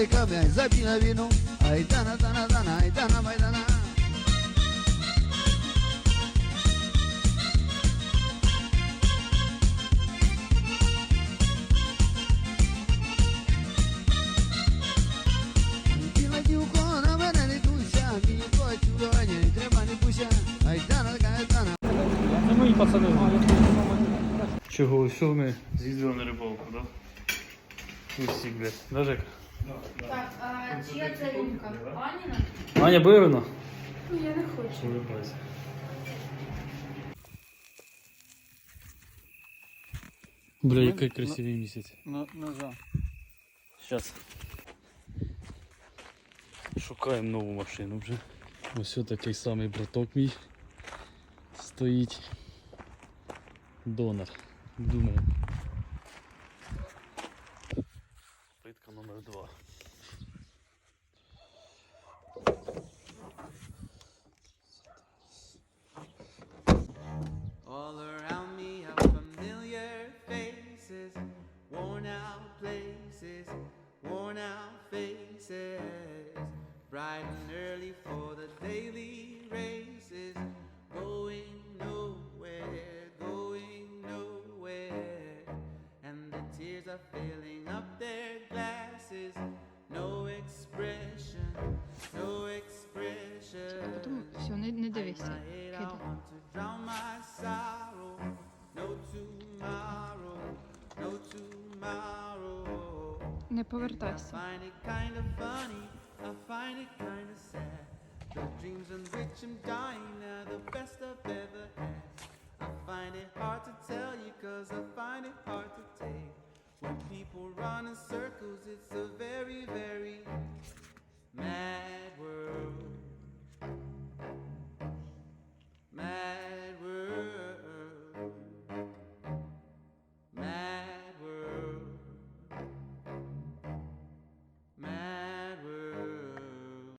паликами, ай забій на війну, ай дана, дана, дана, ай дана, майдана. Біла дівко, на мене не дуйся, мені твоє чудування, не треба не буся, ай дана, ай дана. Це мої пацани. Чого, що ми з'їздили на рибалку, да? Усі, блядь. Да, Жека? Так, а чия це рюмка? Аніна? Аня Бирина? Ні, я не хочу. Улыбайся. Бля, який красивий місяць. На, ножа. Сейчас. Шукаємо нову машину вже. Ось такий самий браток мій стоїть. Донор. Думаю. worn out places, worn out faces. Bright and early for the daily races, going nowhere, going nowhere. And the tears are filling up their glasses. No expression, no expression. Потім все, не, не дивися. I Кидай. Had. I find it hard to tell you cause I find it hard to take. When people run in circles, it's a very, very mad world.